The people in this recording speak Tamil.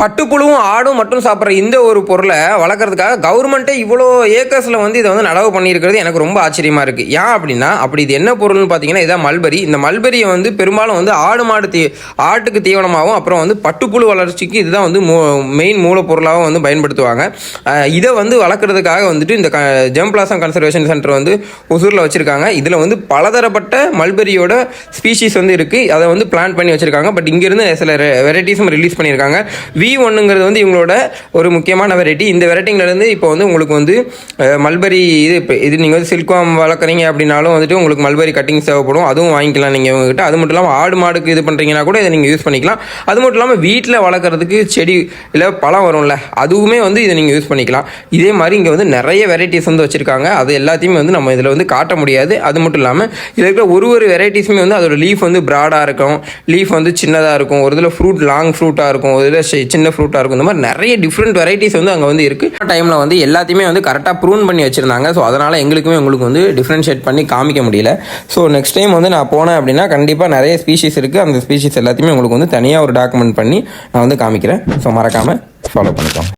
பட்டுப்புழுவும் ஆடும் மட்டும் சாப்பிட்ற இந்த ஒரு பொருளை வளர்க்குறதுக்காக கவர்மெண்ட்டே இவ்வளோ ஏக்கர்ஸில் வந்து இதை வந்து நடவு பண்ணியிருக்கிறது எனக்கு ரொம்ப ஆச்சரியமாக இருக்குது ஏன் அப்படின்னா அப்படி இது என்ன பொருள்னு பார்த்தீங்கன்னா இதான் மல்பரி. இந்த மல்பரியை வந்து பெரும்பாலும் வந்து ஆடு மாடு தீ ஆட்டுக்கு தீவனமாகவும் அப்புறம் வந்து பட்டுப்புழு வளர்ச்சிக்கு இதுதான் வந்து மூ மெயின் மூலப்பொருளாகவும் வந்து பயன்படுத்துவாங்க. இதை வந்து வளர்க்குறதுக்காக வந்துட்டு இந்த க ஜெம்பிளாசம் கன்சர்வேஷன் சென்டர் வந்து ஒசூரில் வச்சுருக்காங்க. இதில் வந்து பலதரப்பட்ட மல்பெரியோட ஸ்பீஷீஸ் வந்து இருக்குது அதை வந்து பிளான் பண்ணி வச்சுருக்காங்க. பட் இங்கேருந்து சில வெரைட்டிஸும் ரிலீஸ் பண்ணியிருக்காங்க. வி ஒன்றுங்கிறது வந்து இவங்களோட ஒரு முக்கியமான வெரைட்டி இந்த வெரைட்டிங்கிலேருந்து இப்போ வந்து உங்களுக்கு வந்து மல்பரி இது இப்போ இது நீங்கள் வந்து சில்க்வாம் வளர்க்குறீங்க அப்படின்னாலும் வந்துட்டு உங்களுக்கு மல்பரி கட்டிங்ஸ் தேவைப்படும். அதுவும் வாங்கிக்கலாம் நீங்கள் இவங்ககிட்ட. அது மட்டும் இல்லாமல் ஆடு மாடுக்கு இது பண்ணுறீங்கன்னா கூட இதை நீங்கள் யூஸ் பண்ணிக்கலாம். அது மட்டும் இல்லாமல் வீட்டில் வளர்க்குறதுக்கு செடி இல்லை பழம் வரும்ல அதுவுமே வந்து இதை நீங்கள் யூஸ் பண்ணிக்கலாம். இதே மாதிரி இங்கே வந்து நிறைய வெரைட்டிஸ் வந்து வச்சுருக்காங்க. அது எல்லாத்தையுமே வந்து நம்ம இதில் வந்து காட்ட முடியாது. அது மட்டும் இல்லாமல் இதில் இருக்கிற ஒரு ஒரு வெரைட்டிஸுமே வந்து அதோட லீஃப் வந்து ப்ராடாக இருக்கும். லீஃப் வந்து சின்னதாக இருக்கும். ஒரு இதில் ஃப்ரூட் லாங் ஃப்ரூட்டாக இருக்கும். ஒரு இதில் சின்ன ஃப்ரூட்டாக இருக்கும். இந்த மாதிரி நிறைய டிஃப்ரெண்ட் வெரைட்டிஸ் வந்து அங்கே வந்து இருக்குது டைமில் வந்து எல்லாத்தையுமே வந்து கரெக்டாக ப்ரூன் பண்ணி வச்சுருந்தாங்க. ஸோ அதனால் எங்களுக்குமே உங்களுக்கு வந்து டிஃப்ரென்ஷியேட் பண்ணி காமிக்க முடியல. ஸோ நெக்ஸ்ட் டைம் வந்து நான் போனேன் அப்படின்னா கண்டிப்பாக நிறைய ஸ்பீஷீஸ் இருக்குது அந்த ஸ்பீஷீஸ் எல்லாத்தையுமே உங்களுக்கு வந்து தனியாக ஒரு டாக்குமெண்ட் பண்ணி நான் வந்து காமிக்கிறேன். ஸோ மறக்காமல் ஃபாலோ பண்ணிக்கோங்க.